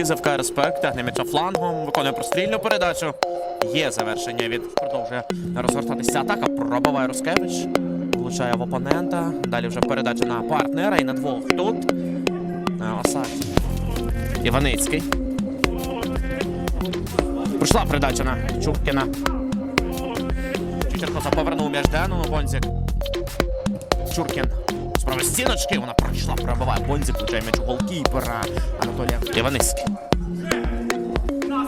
Іваницький з Респект тягне м'яча флангом, виконує прострільну передачу. Є завершення від продовжує розгортатися атака. Пробиває Рускевич. Влучає в опонента. Далі вже передача на партнера і на двох тут. Е, Осад. Іваницький. Прийшла передача на Чуркіна. Чичеркоса повернув м'яч Дену. Бонзік. Чуркін. Справа стіночки. Вона пройшла, пробиває. Бонзік включає м'яч у голкіпера. Анатолія Іваницький.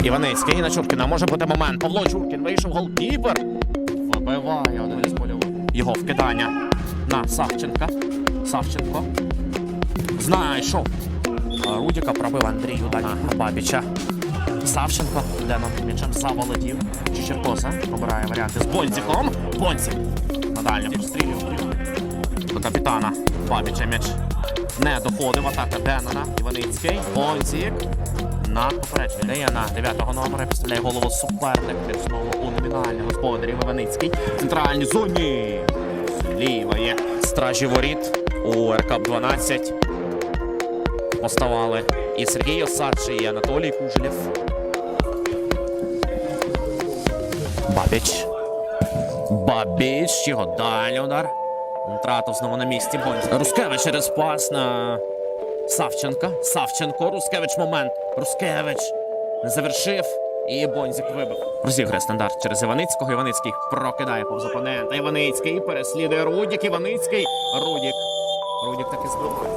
Іваницький на Чуркіна. Може бути момент. Павло Чуркін вийшов голкіпер. Вибиває один із польових. Його вкидання на Савченка. Савченко. Знайшов. Рудіка пробив Андрію далі Бабіча. Савченко Деном м'ячем заволодів. Чичеркоса обирає варіанти з Бонзіком. Бонзік на дальньому прострілі. До капітана Бабіча м'яч не доходив. Атака Денона. Іваницький. Бонзік. На попередження. Дає на 9-го номера. Підставляє голову суперник. Він знову у номінальні господарів Іваницький. В центральній зоні. Ліва є. Стражі воріт у РК 12. Поставали і Сергій Осадчий, і Анатолій Кужелєв. Бабіч. Бабіч. Його дальній удар. Тратов знову на місці. Бонз. Рускевич через пас на Савченка. Савченко. Рускевич момент. Рускевич не завершив. І Бонзик вибив. Розіграє стандарт через Іваницького. Іваницький прокидає повз опонента. Іваницький переслідує Рудік. Іваницький. Рудік. Рудік таки збиває.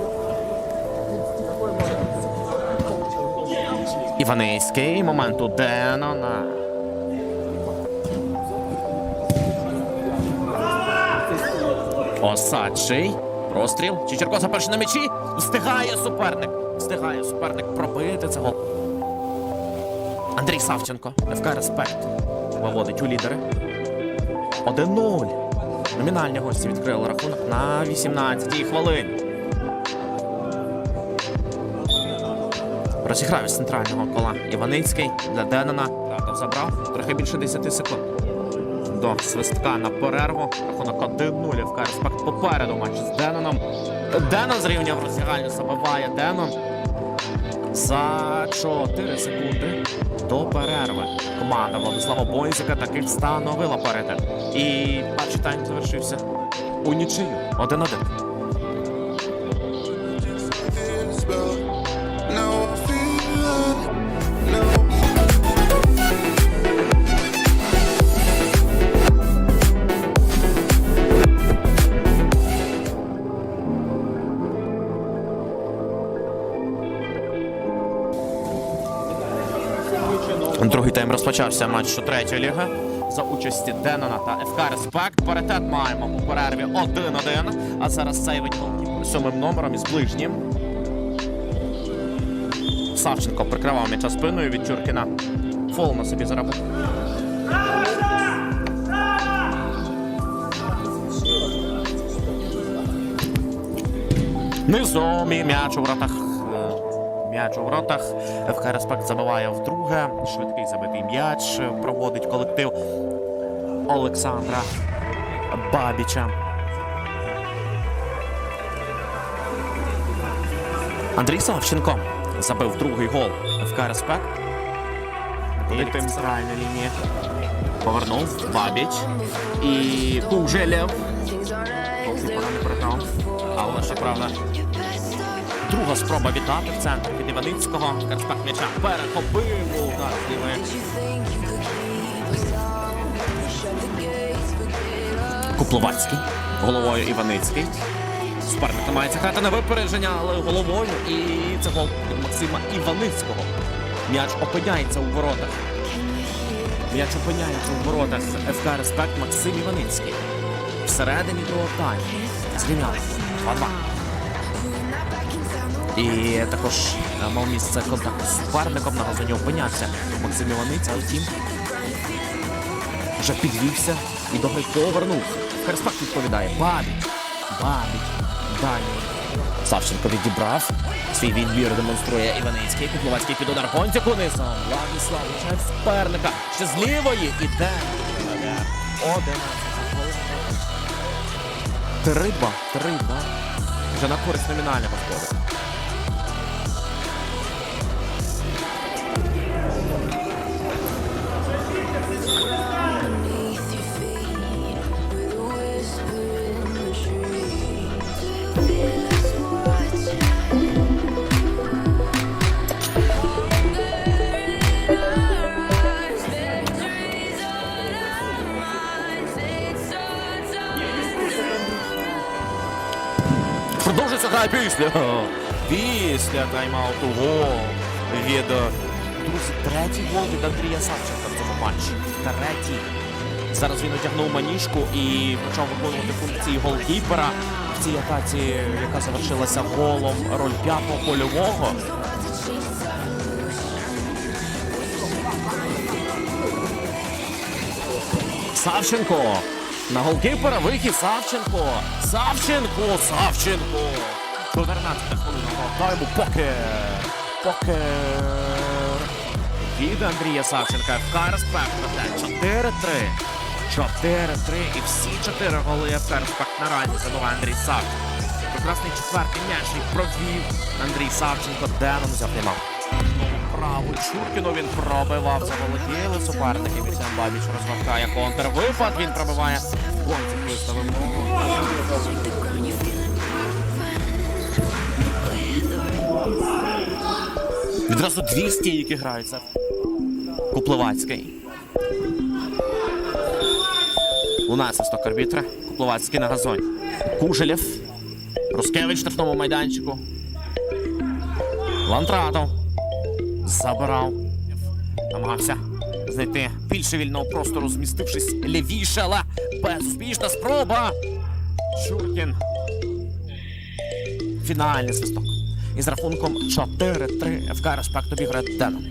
Іваницький. Момент у Денона. Осадчий. Простріл. Чичеркоса перший на м'ячі. Встигає суперник. Встигає суперник пробити гол. Андрій Савченко. ФК Респект. Виводить у лідери. 1-0. Номінальні гості відкрили рахунок на 18-й хвилині. Розіграв із центрального кола Іваницький для Денона. Татов забрав трохи більше 10 секунд. До свистка на перерву. Рахунок 1-0. в Респект попереду матч з Деноном. Денон зрівняв розігральню, забиває Денон. За 4 секунди до перерви. Команда Владислава Бойзика таки встановила перетин. І перший тайм завершився у нічию. 1-1. Другий тайм розпочався матч третьої ліги за участі Денона та ФК Респект. Паритет маємо у перерві 1-1. А зараз сейвить голкіпер сьомим номером із ближнім. Савченко прикривав м'яча спиною від Чуркіна. Фол на собі заробив. Низом і м'яч у воротах. М'яч у воротах. ФК Респект забиває вдруге. Швидкий забитий м'яч проводить колектив Олександра Бабіча. Андрій Савченко забив другий гол ФК Респект. Центральна лінія. Повернув Бабіч. І Кужелєв. Голкіпера не перегнав. Але ще правда. Друга спроба віддати в центр від Іваницького. Карспак м'яча перехопив удар з. Купловацький. Головою Іваницький. Суперник намагається грати на випередження, але головою. І це гол від Максима Іваницького. М'яч опиняється у воротах. М'яч опиняється у воротах ФК Респект Максим Іваницький. Всередині другого тайму. Зрівняли. 2-2. І також е, мав місце контакт з суперником на газоні опинявся Максим Іваниця, втім. Вже підвівся і добре повернув. Перспект відповідає. Бабіч. Бабіч. Далі. Савченко відібрав. Свій відбір демонструє Іваницький. Купловацький під удар Понтяку низом. Владислав лишає суперника. Ще з лівої іде. 11 Три-два. Три-два. Вже на користь номінального господаря. А після. Після тайм-ауту гол від друзі, третій гол від Андрія Савченка в цьому матчі. Третій. Зараз він одягнув маніжку і почав виконувати функції голкіпера в цій атаці, яка завершилася голом роль п'ятого польового. Савченко. На голкіпера вихід Савченко. Савченко. Савченко. 14 хвилина тайму. Покер. Покер. Від Андрія Савченка. ФК Респект 4-3. 4-3. І всі 4 голи ФК Респект наразі забиває Андрій Савченко. Прекрасний четвертий м'яч провів Андрій Савченко. Деном взяв Право Чуркіну він пробивав. Заволоділи суперники. Вітям Бабіч розвертає контрвипад. Він пробиває. Концик виставив. Відразу дві стійки граються. Куплевацький. Лунає свисток арбітра. Куплевацький на газоні. Кужелєв. Рускевич в штрафному майданчику. Лантратов. Забирав. Намагався знайти більше вільного простору, змістившись лівіше, але безуспішна спроба. Чуркін. Фінальний свисток. Із рахунком 4-3 ФК Респект обіграє Деном.